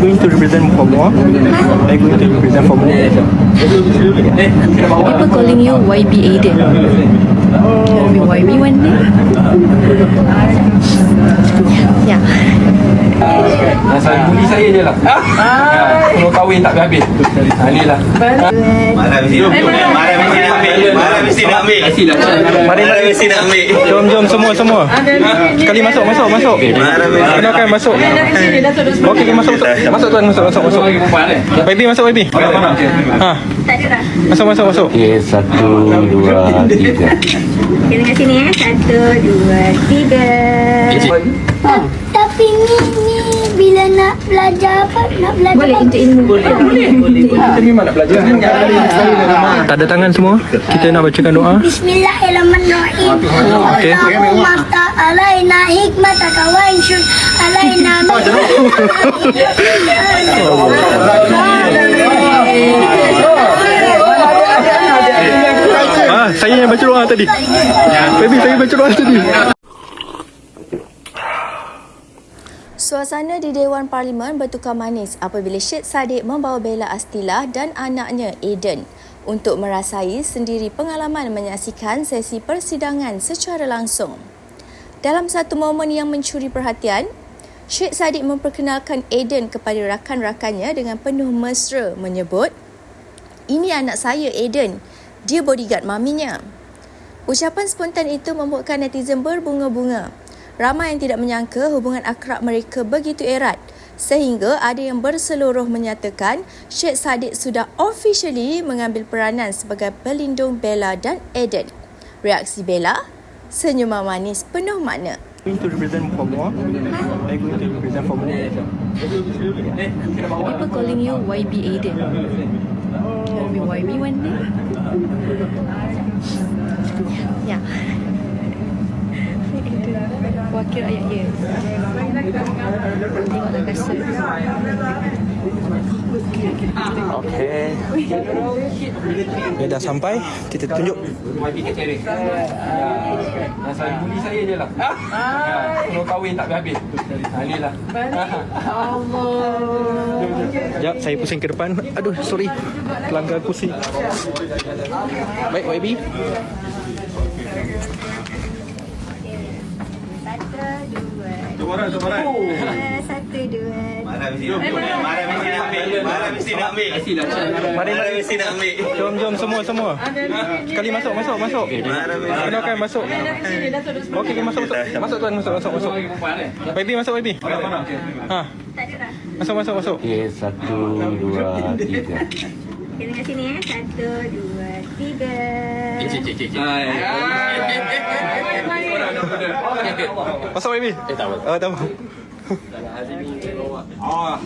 going to represent Papua. I'm going to represent Papua. People calling you YB Aiden. Can be YB one day? Yeah. Bully saya je lah. Ah. Kalau kahwin tak habis. Ha, ni lah. Marah mesti nak ambil. Marah mesti nak ambil. Mari, mesti nak ambil. Jom, jom semua, semua. Sekali masuk, masuk, masuk. Nak Kenalkan masuk. Okey, okay, masuk, masuk. Masuk tuan, masuk, masuk, masuk. Baby, masuk baby. Ha. Masuk, masuk, masuk. Okey, satu, dua, tiga. Dengan sini eh. Satu, dua, tiga. Tapi ni, nak belajar apa? Nak belajar Boleh apa? untuk ilmu. Boleh. Boleh. Kita memang nak belajar. Tak ada tangan semua. Kita nak bacakan doa. Bismillahirrahmanirrahim. Okey. Allahumma ta alaina hikmataka wa inshur alaina Ah, saya yang baca doa tadi. Baby, saya baca doa tadi. Suasana di Dewan Parlimen bertukar manis apabila Syed Saddiq membawa Bella Astila dan anaknya Aiden untuk merasai sendiri pengalaman menyaksikan sesi persidangan secara langsung. Dalam satu momen yang mencuri perhatian, Syed Saddiq memperkenalkan Aiden kepada rakan-rakannya dengan penuh mesra menyebut, "Ini anak saya Aiden. Dia bodyguard maminya." Ucapan spontan itu membuatkan netizen berbunga-bunga. Ramai yang tidak menyangka hubungan akrab mereka begitu erat sehingga ada yang berseluruh menyatakan Syed Saddiq sudah officially mengambil peranan sebagai pelindung Bella dan Eden. Reaksi Bella, senyuman manis penuh makna. going to represent Papua. I'm going to represent Papua. People calling you YB Aiden. Can be YB one day? Yeah. Wakil ayat dia. Kasut. Okey. Dia dah sampai, kita tunjuk. YB kat teres. Asal bully saya je lah. Ah. Kalau kahwin tak habis. Ha, lah. Sekejap, saya pusing ke depan. Aduh, sorry. Pelanggar kursi. Baik, YB. Satu, dua, tiga. Satu, dua, Marah mesti nak ambil. Marah mesti nak ambil. Marah mesti nak ambil. Mari, Marah mari. mesti nak ambil. Jom, jom semua, semua. Sekali masuk, masuk, masuk. Marah mesti Kenalkan masuk. Okey, okay, masuk, masuk. Masuk tuan, masuk, masuk, masuk. Eh. Baby, masuk baby. Ha. Masuk, masuk, masuk. Okey, satu, dua, tiga. Okay, dengan sini eh. Satu, dua, tiga. Hai. Masuk baby. Eh, tak apa. Oh, tak apa. Ah,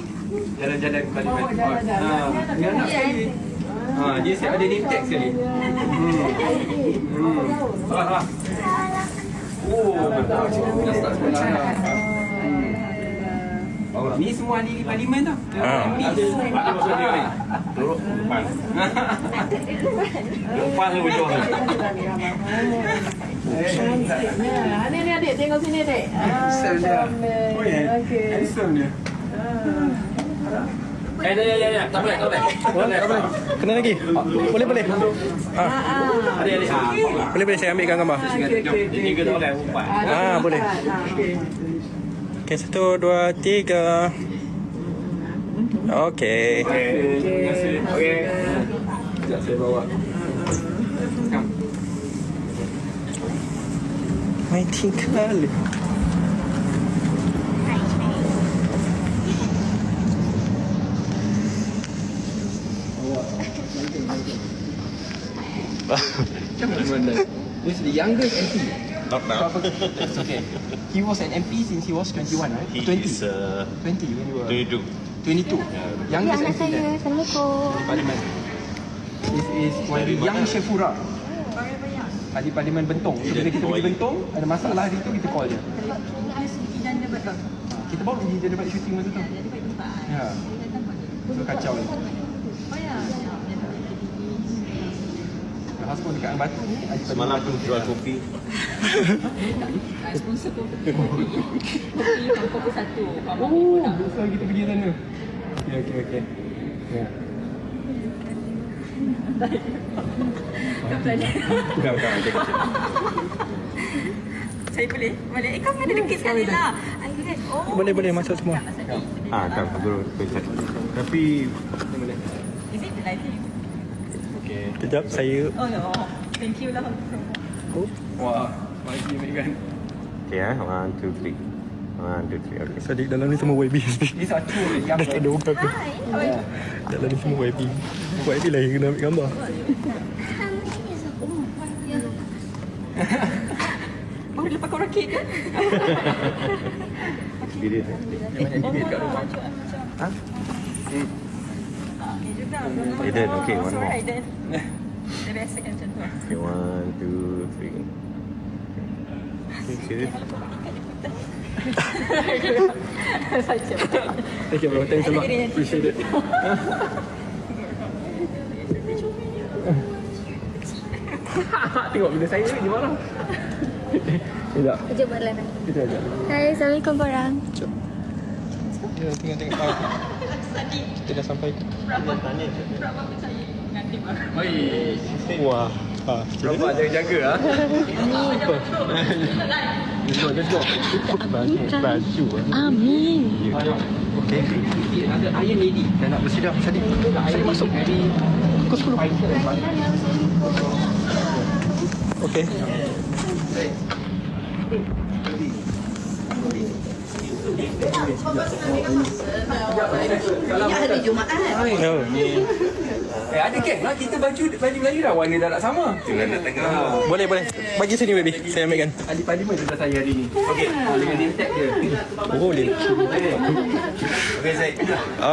jalan-jalan ke parlimen. Ah, dia anak saya. Ah, dia siap ada name tag sekali. Hmm. Hmm. Ah, ah. Oh, betul. Dah start sekolah. Oh, ni semua ahli parlimen tau. Ah. Turut depan. Depan tu hujung. Ni ni adik tengok sini adik. Handsome dia. Oh ya. Handsome dia. Eh, ya, ya, ya. Tak boleh, tak boleh. Boleh, tak boleh. Kena lagi. Boleh, boleh. Ah, Adik, adik. Ah, boleh, boleh saya ambilkan gambar. Ini ke tak boleh, umpan. Ah, boleh. Okey, satu, dua, tiga. Okey. Terima kasih. Okey. Sekejap saya bawa. Come. Mighty kali. This is the youngest MP. Not now. It's okay. He was an MP since he was 21, right? He 20. is uh, 20 when you were 22. 22. Youngest Anak MP saya. there. Assalamualaikum. Parlimen. This is one of the young Shefura. Ahli Parlimen Bentong. So, bila kita pergi Bentong, ada masalah hari tu, kita call dia. Ah, Kita bawa pergi dia dapat shooting masa tu. Ya. So, kacau ni. House pun dekat Batu ni. Semalam aku jual kopi. Oh, besar kita pergi sana. Okay, okay, okay. Ya. Bukan. Okay, okay. Saya boleh? Boleh? Eh, kau mana lukis sekali lah. Oh. Boleh boleh masuk semua. Ah, baru pencet. Tapi Is it the lighting? Okay. Kejap saya Oh no. Thank you lah. Wah, maju Megan. okay ah, one, two, three. One, two, three. Okay. Sadik dalam ni semua YB are two yang Dah tak ada orang aku Dalam ni semua YB YB lah yang kena ambil gambar Baru lepas kau rakit kan? Did it? banyak debate kat rumah. Huh? Okay did. Okay, one more. Alright then. Dia biasa kan macam tu. Okay, one, two, three. Okay, serious? Thank you bro Thanks a lot Appreciate it Tengok bila saya ni marah. Tidak. Kerja buat lain. Kita aja. Hai, Assalamualaikum korang. Ya tengok tengok ah. Kita dah sampai Wah Ah, Berapa jaga jaga ah. Let's go, let's go. baju, baju ah. Amin. Okay Ada iron lady. Dah nak bersidang Sadik Sadik masuk Pukul 10 Hari Jumaat. No Eh ada geng lah kita baju baju Melayu dah warna dah tak sama. Jangan nak tengok. Boleh boleh Bagi sini baby Saya ambilkan Ahli parlimen tu dah saya hari ni. Okey. Dengan name tag dia. Oh boleh Okay, Zaid.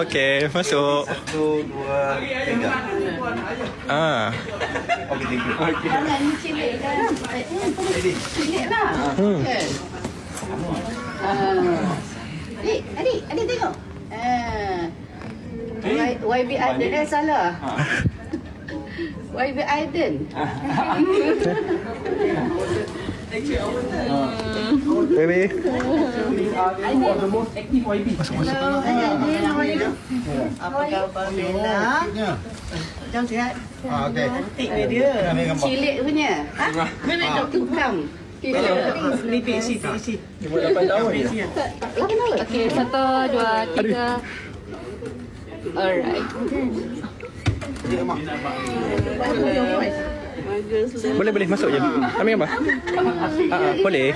Okay masuk Satu, dua, tiga. Ah Okay, thank you. Hmm Adik, adik, adik tengok. Ah. Y- YB Aiden eh salah. YB Aiden. Baby Two of the most active YB. Apa khabar Bella? Jom sihat. Ah, okey. Cantik dia. Cilik punya. Ha? Mana tu tukang? Lipik isi, isi. Cuma 8 tahun je. Okey, satu, dua, tiga. Alright. Boleh boleh masuk je Ambil gambar ah, ah, Boleh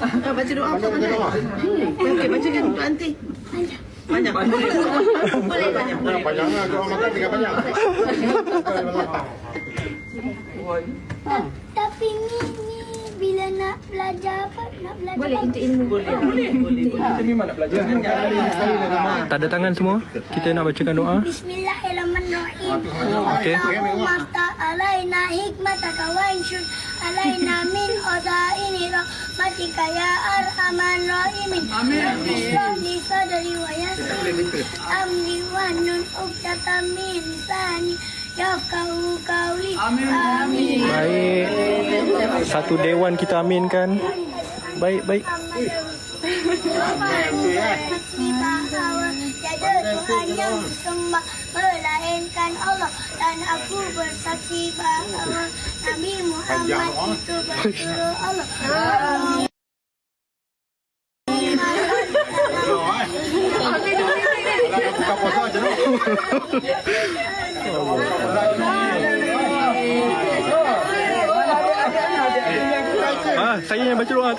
Kau baca doa apa banyak? Hmm, okey, baca kan untuk aunty. Banyak. Boleh banyak. Boleh. Tapi ni ni bila nak belajar apa? Nak belajar Boleh untuk ilmu. Boleh, boleh. Kita memang nak belajar. Tanda tangan semua Kita nak bacakan doa Bismillahirrahmanirrahim. Okey. Allahumma ta alaina hikmataka wa inshur alaina min khadaini rahmatika ya arhaman rahimin. Amin. Bismillah li sadri wa yassir amri wa nun uqdatan min lisani qawli. Amin. Baik. Satu dewan kita aminkan. Baik baik. Melainkan Allah. Dan aku bersaksi bahawa Nabi Muhammad itu. Bersuruh Allah. Ah, saya yang baca doa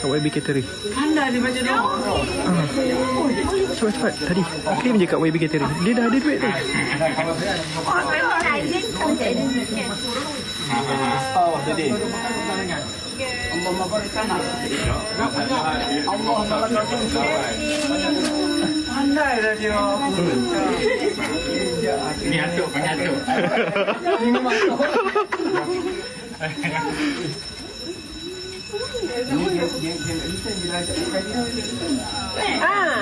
kat YB Catering. Anda dia baca doa. Ah. Cepat, cepat. Tadi claim je kat YB Catering. Dia dah ada duit tu. Oh, jadi. Pandai dah dia. Ni atuk, penyatuk. Ini masuk.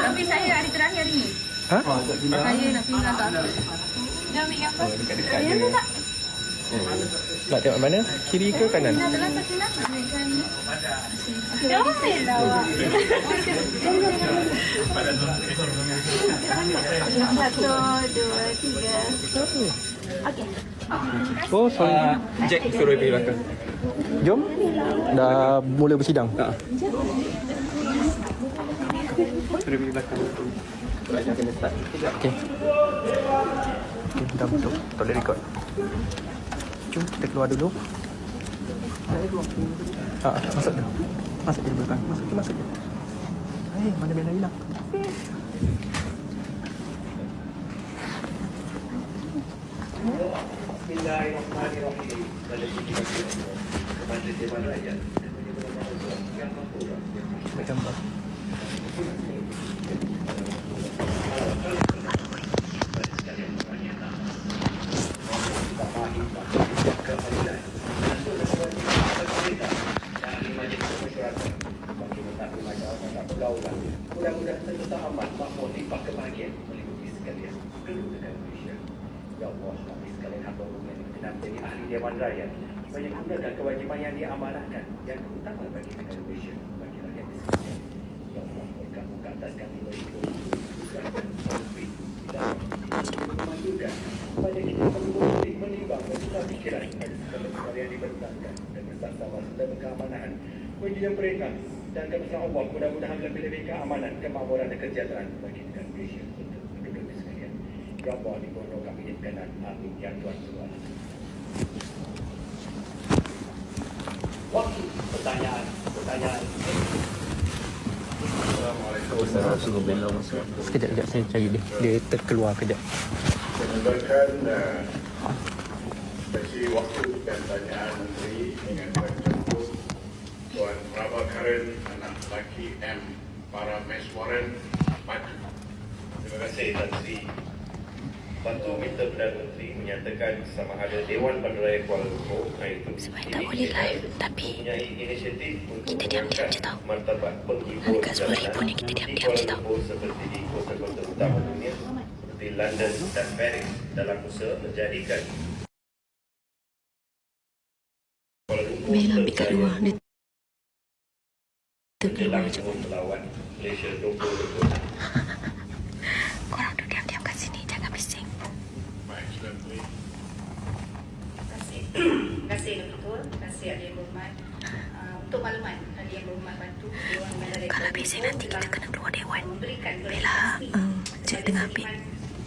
Tapi saya hari terakhir ni. Ha? Saya nak pindah. Dia ambil gambar. Ya, tak? Nak tengok mana? Kiri ke kanan? Ni. Jangan lah. Satu, dua, tiga. Oh, sorry. Jack suruh pergi belakang. Jom. Dah mula bersidang. Ha. Suruh pergi belakang. Belajar kena start. Okey. Okey, dah masuk. Tak boleh record. Jom kita keluar dulu. Ah, masuk dulu. Masuk je belakang. Masuk je, masuk je. Eh, mana Bella hilang? Ambil gambar. Banyak gunakan kewajipan yang diamanahkan yang utama bagi negara Malaysia bagi rakyat di sekalian. Ya Allah, berkat atas kami berikut. Konflik tidak memajukan pada kita perlu menimbang bertukar fikiran pada segala perkara yang dibentangkan dan serta keamanan bagi yang berenang dan kami Allah mudah-mudahan lebih lebih keamanan, kemakmuran dan kesejahteraan bagi negara Malaysia untuk penduduk sekalian. Ya Allah, di bawah kami kanan. Amin. Ya Tuhan Tuhan. Sekejap, sekejap. Saya cari dia. Dia terkeluar kejap. Sesi waktu dan tanyaan menteri dengan Tuan anak lelaki M. Para Maju. Terima kasih Tan Sri. Bantu minta Perdana Menteri menyatakan sama ada Dewan Bandaraya Kuala Lumpur iaitu Sebenarnya tak boleh live, tapi inisiatif untuk kita diam-diam je tau. martabat penghibur Dekat 10,000 ni kita diam-diam je tau. seperti di kota-kota utama dunia seperti London dan Paris dalam usaha menjadikan Bella ambil kat luar. Dia je. langkah melawan Malaysia 2020. Korang duduk diam-diam kat sini. Jangan bising. Baik, Tuan Menteri. Terima kasih Dr. Terima kasih Ahli Yang Berhormat uh, Untuk makluman Ahli Yang Berhormat bantu Dewan Kalau Lumpur nanti kita kena keluar dewan. Resmi um, cik tengah ambil.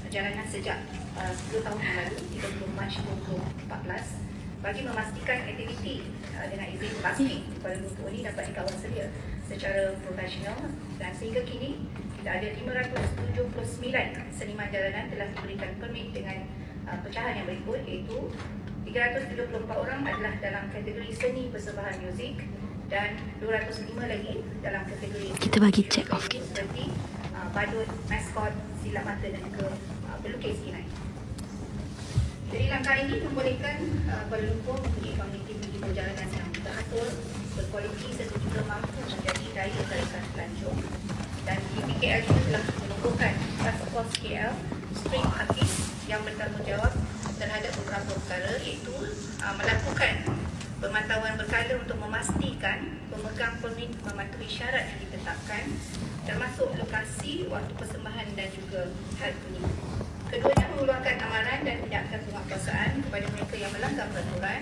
Perjalanan sejak uh, 10 tahun yang lalu 30 Mac 2014 bagi memastikan aktiviti uh, dengan izin di Kuala Lumpur ini dapat dikawal sedia secara profesional dan sehingga kini kita ada 579 seniman jalanan telah diberikan permit dengan uh, pecahan yang berikut iaitu 374 orang adalah dalam kategori seni persembahan muzik dan 205 lagi dalam kategori Kita bagi check off kita. seperti uh, badut, maskot, silat mata dan juga uh, pelukis kinai. Jadi langkah ini membolehkan uh, Kuala Lumpur mempunyai komuniti pergi perjalanan yang teratur, berkualiti serta juga mampu menjadi daya tarikan pelancong. Dan DPKL juga telah menumbuhkan Task Force KL Spring Artist yang bertanggungjawab terhadap beberapa perkara iaitu uh, melakukan pemantauan berkala untuk memastikan pemegang permit mematuhi syarat yang ditetapkan termasuk lokasi, waktu persembahan dan juga hal bunyi. Keduanya mengeluarkan amaran dan tindakan pengawasan kepada mereka yang melanggar peraturan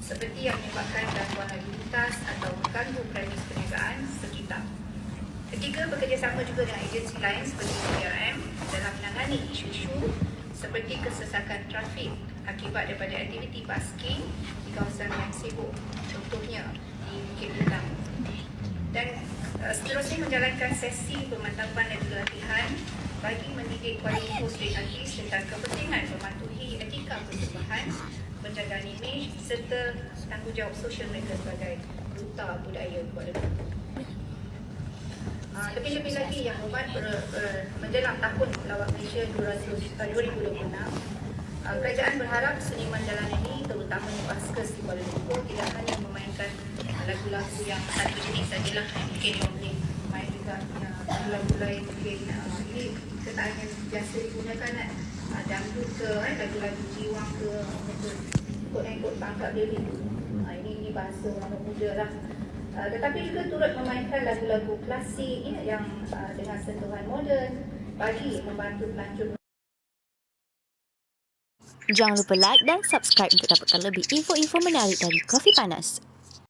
seperti yang menyebabkan gangguan lalu lintas atau mengganggu premis perniagaan sekitar. Ketiga, bekerjasama juga dengan agensi lain seperti PRM dalam menangani isu-isu seperti kesesakan trafik akibat daripada aktiviti basking di kawasan yang sibuk, contohnya di Bukit Bintang. Dan uh, seterusnya menjalankan sesi pemantauan dan juga latihan bagi mendidik Kuala Lumpur Street Artist tentang kepentingan mematuhi etika persembahan, penjagaan imej serta tanggungjawab sosial mereka sebagai duta budaya Kuala Lumpur. Lebih-lebih lagi yang umat ber, ber, menjelang tahun Lawak Malaysia 200, uh, 2026 uh, kerajaan berharap seniman jalanan ini terutamanya Baskers di Kuala Lumpur tidak hanya memainkan lagu-lagu yang satu jenis sajalah mungkin dia boleh main juga yang lagu lain mungkin ini ketaan yang biasa digunakan kan dangdut ke eh, lagu-lagu jiwang ke ikut-ikut tangkap uh, ini ini bahasa orang muda lah Uh, tetapi juga turut memainkan lagu-lagu klasik ya, yang uh, dengan sentuhan moden bagi membantu pelancong Jangan lupa like dan subscribe untuk dapatkan lebih info-info menarik dari Kopi Panas.